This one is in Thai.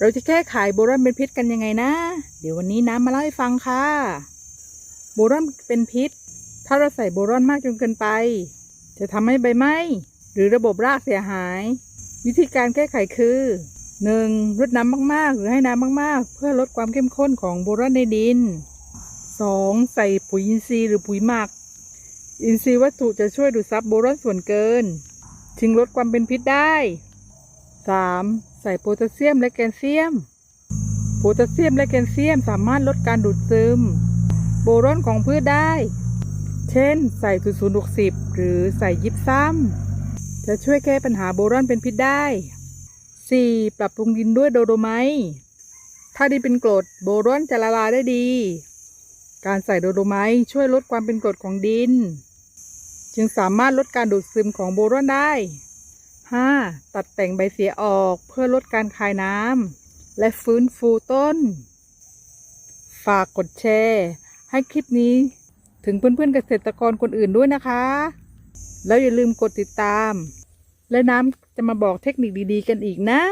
เราจะแก้ไขโบรอนเป็นพิษกันยังไงนะ เดี๋ยววันนี้น้ำมาเล่าให้ฟังค่ะ โบรอนเป็นพิษ ถ้าเราใส่โบรอนมากจนเกินไป จะทำให้ใบไหม้หรือระบบรากเสียหาย วิธีการแก้ไขคือ 1. รดน้ำมากๆ หรือให้น้ำมากๆ เพื่อลดความเข้มข้นของโบรอนในดิน 2. ใส่ปุ๋ยอินทรีย์หรือปุ๋ยหมัก อินทรีย์วัตถุจะช่วยดูดซับโบรอนส่วนเกินจึงลดความเป็นพิษได้ 3. ใส่โพแทสเซียมและแคลเซียม โพแทสเซียมและแคลเซียมสามารถลดการดูดซึม โบรอนของพืชได้ เช่น ใส่สูนย์60 หรือใส่ยิบซ้ำจะช่วยแก้ปัญหาโบรอนเป็นพิษได้ 4. ปรับปรุงดินด้วยโดโดไมต์ถ้าดินเป็นกรดโบรอนจะละลายได้ดี การใส่โดโดไมต์ช่วยลดความเป็นกรดของดิน จึงสามารถลดการดูดซึมของโบรอนได้ 5. ตัดแต่งใบเสียออกเพื่อลดการคายน้ำและฟื้นฟูต้น ฝากกดแชร์ ให้คลิปนี้ถึงเพื่อนๆเกษตรกรคนอื่นด้วยนะคะ แล้วอย่าลืมกดติดตาม และน้ำจะมาบอกเทคนิคดีๆกันอีกนะ